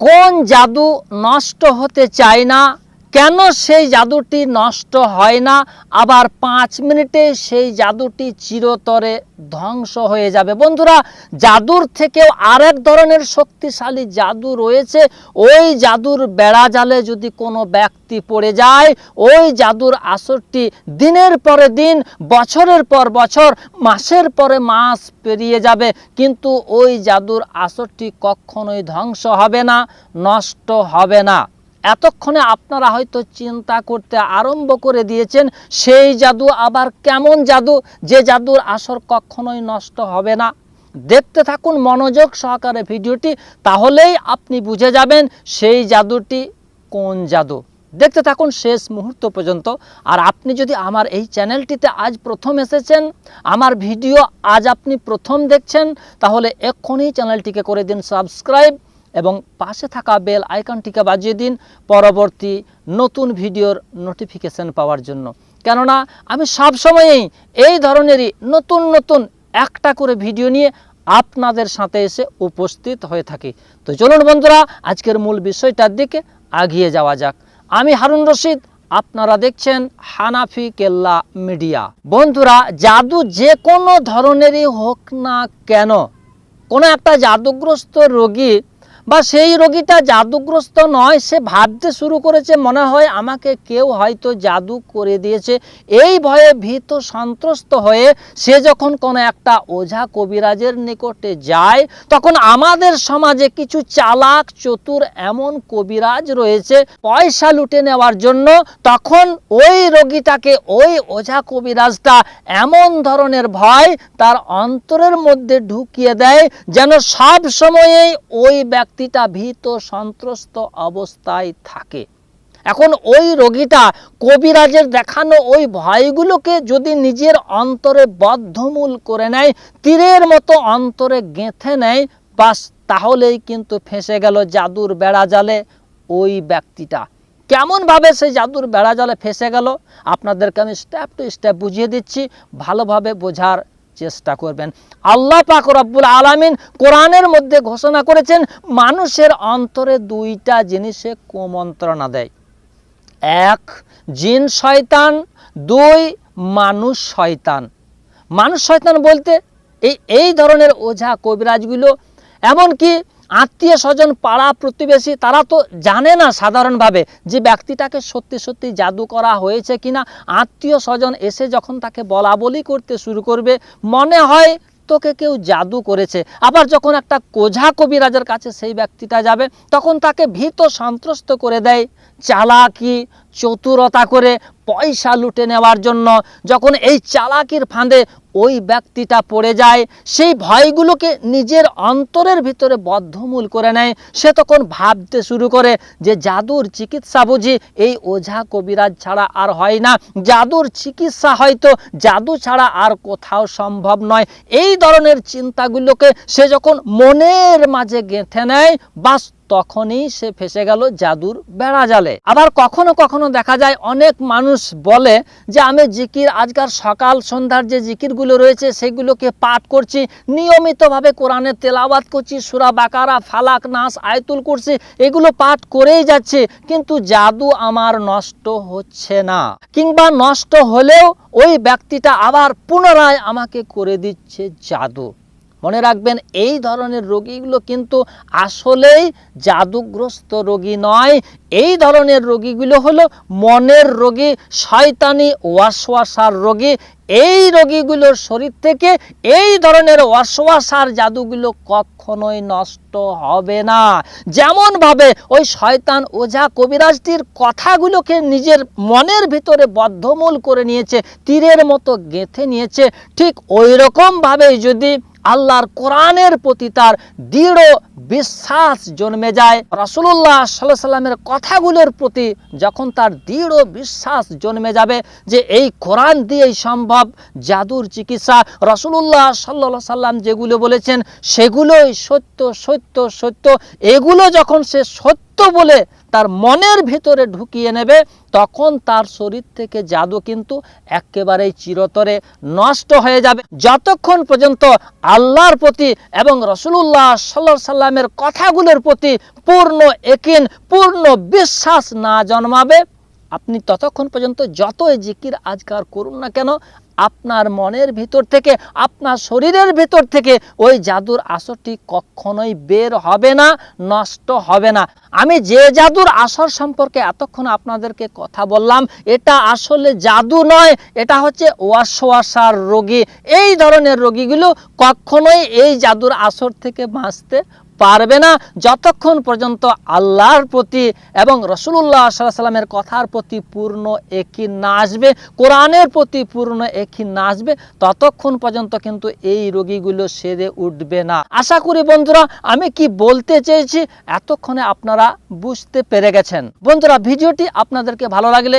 কোন জাদু নষ্ট হতে চায় না? কেন সেই জাদুটি নষ্ট হয় না? আবার পাঁচ মিনিটে সেই জাদুটি চিরতরে ধ্বংস হয়ে যাবে। বন্ধুরা, জাদুর থেকেও আরেক ধরনের শক্তিশালী জাদু রয়েছে। ওই জাদুর বেড়া জালে যদি কোনো ব্যক্তি পড়ে যায়, ওই জাদুর আসরটি দিনের পরে দিন, বছরের পর বছর, মাসের পরে মাস পেরিয়ে যাবে। কিন্তু ওই জাদুর আসরটি কখনোই ধ্বংস হবে না, নষ্ট হবে না। এতক্ষণে আপনারা হয়তো চিন্তা করতে আরম্ভ করে দিয়েছেন, সেই জাদু আবার কেমন জাদু? যে জাদুর আসর কখনোই নষ্ট হবে না। দেখতে থাকুন মনোযোগ সহকারে ভিডিওটি, তাহলেই আপনি বুঝে যাবেন সেই জাদুটি কোন জাদু। দেখতে থাকুন শেষ মুহূর্ত পর্যন্ত। আর আপনি যদি আমার এই চ্যানেলটিতে আজ প্রথম এসেছেন, আমার ভিডিও আজ আপনি প্রথম দেখছেন, তাহলে এক্ষুনি চ্যানেলটিকে করে দিন সাবস্ক্রাইব। এবং পাশে থাকা বেল আইকনটিকে বাজিয়ে দিন পরবর্তী নতুন ভিডিওর নোটিফিকেশন পাওয়ার জন্য। কেননা, আমি সব সময়েই এই ধরনেরই নতুন নতুন একটা করে ভিডিও নিয়ে আপনাদের সাথে এসে উপস্থিত হয়ে থাকি। তো চলুন বন্ধুরা, আজকের মূল বিষয়টার দিকে আগিয়ে যাওয়া যাক। আমি হারুন রশিদ, আপনারা দেখছেন হানাফি কেল্লা মিডিয়া। বন্ধুরা, জাদু যে কোনো ধরনেরই হোক না কেন, কোনো একটা জাদুগ্রস্ত রোগী বা সেই রোগীটা জাদুগ্রস্ত নয়, সে ভাবতে শুরু করেছে, মনে হয় আমাকে কেউ হয়তো জাদু করে দিয়েছে। এই ভয়ে ভীত, সন্ত্রস্ত হয়ে সে যখন কোনো একটা ওঝা কবিরাজের নিকটে যায়, তখন আমাদের সমাজে কিছু চালাক, চতুর এমন কবিরাজ রয়েছে পয়সা লুটে নেওয়ার জন্য। তখন ওই রোগীটাকে, ওই ওঝা কবিরাজটা এমন ধরনের ভয় তার অন্তরের মধ্যে ঢুকিয়ে দেয় যেন সব সময়েই ওই ব্যক্তিটা ভীত সন্ত্রস্ত অবস্থায় থাকে। এখন ওই রোগীটা কবিরাজের দেখানো ওই ভয়গুলোকে যদি নিজের অন্তরে বদ্ধমূল করে নেয়, তীরের মতো অন্তরে গেঁথে নেয়, বাস তাহলেই কিন্তু ফেঁসে গেল জাদুর বেড়া জালে ওই ব্যক্তিটা। কেমনভাবে সেই জাদুর বেড়া জালে ফেসে গেল? আপনাদেরকে আমি স্টেপ টু স্টেপ বুঝিয়ে দিচ্ছি। ভালোভাবে বোঝার চেষ্টা করবেন। আল্লাহ পাক রব্বুল আলামিন কোরআনের মধ্যে ঘোষণা করেছেন, মানুষের অন্তরে দুইটা জিনিসে কুমন্ত্রণা দেয়। এক, জিন শয়তান, দুই, মানুষ শয়তান। মানুষ শয়তান বলতে এই এই ধরনের ওঝা কবিরাজগুলো। এমনকি আত্মীয় স্বজন, পাড়া প্রতিবেশী, তারা তো জানে না সাধারণভাবে যে ব্যক্তিটাকে সত্যি সত্যি জাদু করা হয়েছে কিনা। আত্মীয় স্বজন এসে যখন তাকে বলা বলি করতে শুরু করবে, মনে হয় তোকে কেউ জাদু করেছে। আবার যখন একটা কোঝা কবিরাজের কাছে সেই ব্যক্তিটা যাবে, তখন তাকে ভীত সন্ত্রস্ত করে দেয়, চালাকি চতুরতা করে পয়সা লুটে নেওয়ার জন্য যখন এই চালাকির ফাঁদে ওই ব্যক্তিটা পড়ে যায়, সেই ভয়গুলোকে নিজের অন্তরের ভিতরে বদ্ধমূল করে নেয়। সে তখন ভাবতে শুরু করে যে জাদুর চিকিৎসা বুঝি এই ওঝা কবিরাজ ছাড়া আর হয় না। জাদুর চিকিৎসা হয়তো জাদু ছাড়া আর কোথাও সম্ভব নয়। এই ধরনের চিন্তাগুলোকে সে যখন মনের মাঝে গেঁথে নেয় বাস তখনই সে ফেসে গেল জাদুর বেড়া জালে। আবার কখনো কখনো দেখা যায় অনেক মানুষ বলে যে, আমি জিকির আজকাল সকাল সন্ধ্যার যে জিকিরগুলো রয়েছে সেগুলোকে পাঠ করছি, নিয়মিতভাবে কোরআনের তেলাওয়াত করছি, সুরা বাকারা, ফালাক, নাস, আয়তুল করছি এগুলো পাঠ করেই যাচ্ছে, কিন্তু জাদু আমার নষ্ট হচ্ছে না। কিংবা নষ্ট হলেও ওই ব্যক্তিটা আবার পুনরায় আমাকে করে দিচ্ছে জাদু। মনে রাখবেন, এই ধরনের রোগীগুলো কিন্তু আসলেই জাদুগ্রস্ত রোগী নয়। এই ধরনের রোগীগুলো হলো মনের রোগী, শয়তানি ওয়াসওয়াসার রোগী। এই রোগীগুলোর শরীর থেকে এই ধরনের ওয়াসওয়াসার জাদুগুলো কখনোই নষ্ট হবে না। যেমনভাবে ওই শয়তান ওঝা কবিরাজটির কথাগুলোকে নিজের মনের ভিতরে বদ্ধমূল করে নিয়েছে, তীরের মতো গেঁথে নিয়েছে, ঠিক ওই রকমভাবেই যদি আল্লাহর কোরআনের প্রতি তার দৃঢ় বিশ্বাস জন্মে যায়। রসুল্লাহ সাল্লাহ সাল্লামের কথাগুলোর প্রতি যখন তার দৃঢ় বিশ্বাস জন্মে যাবে যে এই কোরআন দিয়েই সম্ভব জাদুর চিকিৎসা রসুল্লাহ সাল্লা সাল্লাম যেগুলো বলেছেন সেগুলোই সত্য সত্য সত্য। এগুলো যখন সে সত্য বলে তার মনের ভেতরে ঢুকিয়ে নেবে, তখন তার শরীর থেকে জাদু কিন্তু একেবারেই চিরতরে নষ্ট হয়ে যাবে। যতক্ষণ পর্যন্ত আল্লাহর প্রতি এবং রসুল্লাহ সাল্লা সাল্লামের কথাগুলোর প্রতি পূর্ণ একিন পূর্ণ বিশ্বাস না জন্মাবে আপনি ততক্ষণ পর্যন্ত যতই জিকির আজকার করুন না কেন, আপনার মনের ভিতর থেকে, আপনার শরীরের ভিতর থেকে ওই জাদুর আসরটি কখনোই বের হবে না, নষ্ট হবে না। আমি যে জাদুর আসর সম্পর্কে এতক্ষণ আপনাদেরকে কথা বললাম, এটা আসলে জাদু নয়, এটা হচ্ছে ওয়াশওয়াশার রোগী। এই ধরনের রোগীগুলো কখনোই এই জাদুর আসর থেকে বাঁচতে পারবে না। যতক্ষণ পর্যন্ত আল্লাহর প্রতি এবং রসুল্লাহ সাল্লামের কথার প্রতি পূর্ণ একই না আসবে, কোরআনের প্রতি পূর্ণ একই না আসবে, ততক্ষণ পর্যন্ত কিন্তু এই রোগীগুলো সেরে উঠবে না। আশা করি বন্ধুরা, আমি কি বলতে চেয়েছি? এতক্ষণে আপনারা বুঝতে পেরে গেছেন। বন্ধুরা, ভিডিওটি আপনাদেরকে ভালো লাগলে